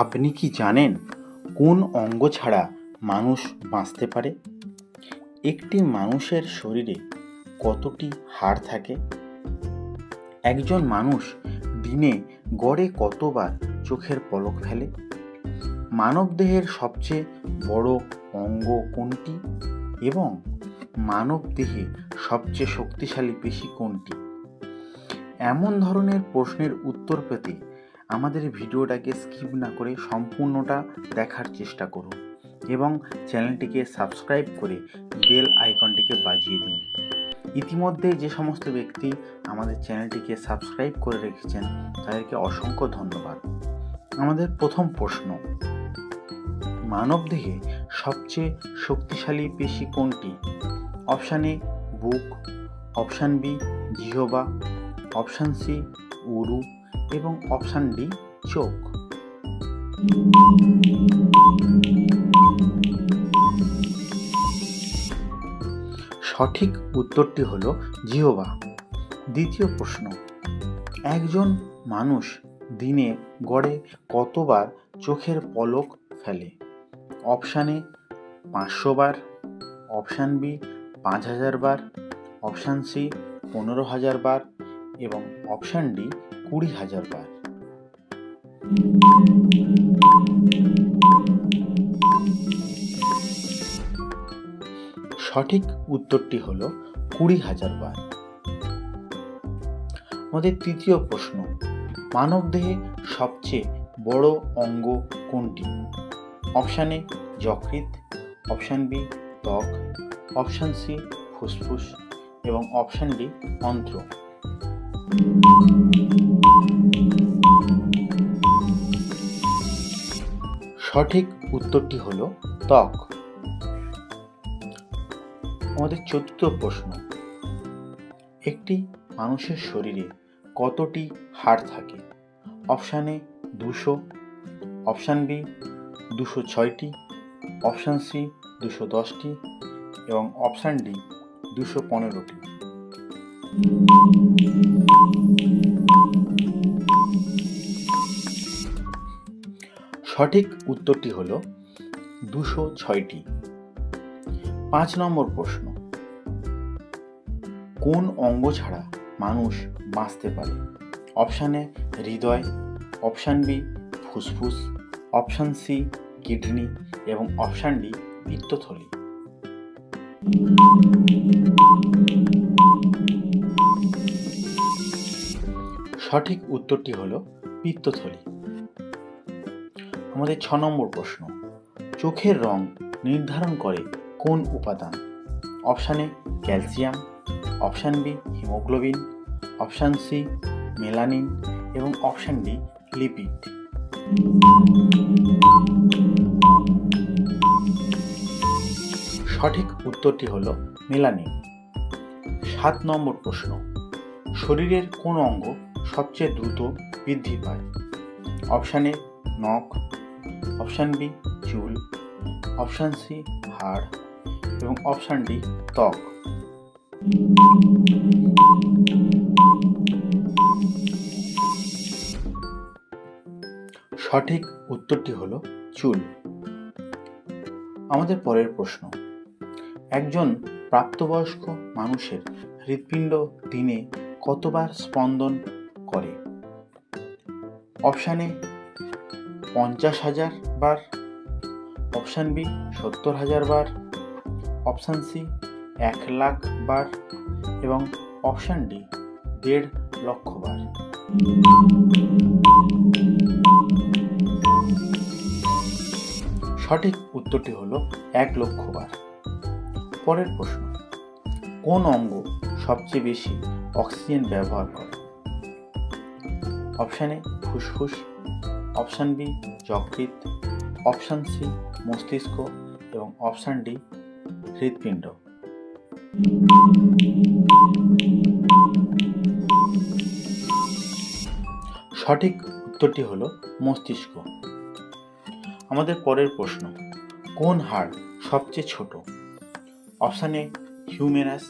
আপনি কি জানেন কোন অঙ্গ ছাড়া মানুষ বাঁচতে পারে? একটি মানুষের শরীরে কতটি হাড় থাকে? একজন মানুষ দিনে গড়ে কতবার চোখের পলক ফেলে? মানবদেহের সবচেয়ে বড় অঙ্গ কোনটি? এবং মানবদেহে সবচেয়ে শক্তিশালী পেশি কোনটি? এমন ধরনের প্রশ্নের উত্তর পেতে আমাদের ভিডিওটাকে স্কিপ না করে সম্পূর্ণটা দেখার চেষ্টা করুন এবং চ্যানেলটিকে সাবস্ক্রাইব করে বেল আইকনটিকে বাজিয়ে দিন। ইতিমধ্যে যে সমস্ত ব্যক্তি আমাদের চ্যানেলটিকে সাবস্ক্রাইব করে রেখেছেন, তাদেরকে অসংখ্য ধন্যবাদ। আমাদের প্রথম প্রশ্ন, মানবদেহে সবচেয়ে শক্তিশালী পেশি কোনটি? অপশান এ, বুক, অপশান বি, জিহবা, অপশান সি, উরু এবং অপশান ডি, চোখ। সঠিক উত্তরটি হল জিহবা। দ্বিতীয় প্রশ্ন, একজন মানুষ দিনে গড়ে কতবার চোখের পলক ফেলে? অপশানে পাঁচশো বার। অপশান বি, পাঁচ হাজার বার। অপশান সি, পনেরো হাজার বার। এবং অপশান ডি কুড়ি হাজার বার। সঠিক উত্তরটি হল কুড়ি হাজার বার। আমাদের তৃতীয় প্রশ্ন মানবদেহে সবচেয়ে বড় অঙ্গ কোনটি? অপশান এ, যকৃৎ, অপশান বি, ত্বক, অপশান সি, ফুসফুস এবং অপশান ডি, অন্ত্র। সঠিক উত্তরটি হল ত্বক। আমাদের চতুর্থ প্রশ্ন, একটি মানুষের শরীরে কতটি হাড় থাকে? অপশান এ দুশো, অপশান বি দুশো ছয়টি, অপশান সি দুশো দশটি এবং অপশান ডি দুশো পনেরোটি। সঠিক উত্তরটি হল দুশো ছয়টি। পাঁচ নম্বর প্রশ্ন। কোন অঙ্গ ছাড়া মানুষ বাঁচতে পারে? অপশান এ হৃদয়, অপশান বি ফুসফুস, অপশান সি কিডনি এবং অপশান ডি পিত্তথলি সঠিক উত্তরটি হল পিত্তথলি আমাদের ছ নম্বর প্রশ্ন। চোখের রং নির্ধারণ করে কোন উপাদান? Option A calcium, option B, haemoglobin, option C, melanin এবং অপশান ডি, লিপিড। সঠিক উত্তরটি হল মেলানিন। সাত নম্বর প্রশ্ন, শরীরের কোন অঙ্গ সবচেয়ে দ্রুত বৃদ্ধি পায়? অপশানে নখ অপশান বি, চুল, অপশান সি, হাড় এবং অপশান ডি, ত্বক। সঠিক উত্তরটি হল চুল। আমাদের পরের প্রশ্ন, একজন প্রাপ্তবয়স্ক মানুষের হৃৎপিণ্ড দিনে কতবার স্পন্দন করে? অপশান পঞ্চাশ হাজার বার অপশান বি সত্তর হাজার বার অপশান সি এক লাখ বার এবং অপশান ডি দেড় লক্ষ বার। সঠিক উত্তরটি হলো এক লক্ষ বার। পরের প্রশ্ন, কোন অঙ্গ সবচেয়ে বেশি অক্সিজেন ব্যবহার করে? অপশানে ফুসফুস অপশান বি, যকৃৎ, অপশান সি, মস্তিষ্ক এবং অপশান ডি, হৃৎপিণ্ড। সঠিক উত্তরটি হলো মস্তিষ্ক। আমাদের পরের প্রশ্ন, কোন হাড় সবচেয়ে ছোট? Option A, humerus,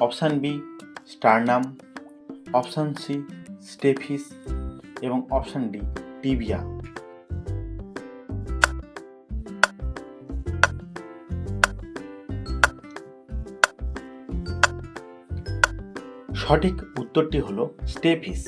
option B, sternum, option C, stapes এবং অপশান ডি। টিবিয়া সঠিক উত্তরটি হল স্টেফিস।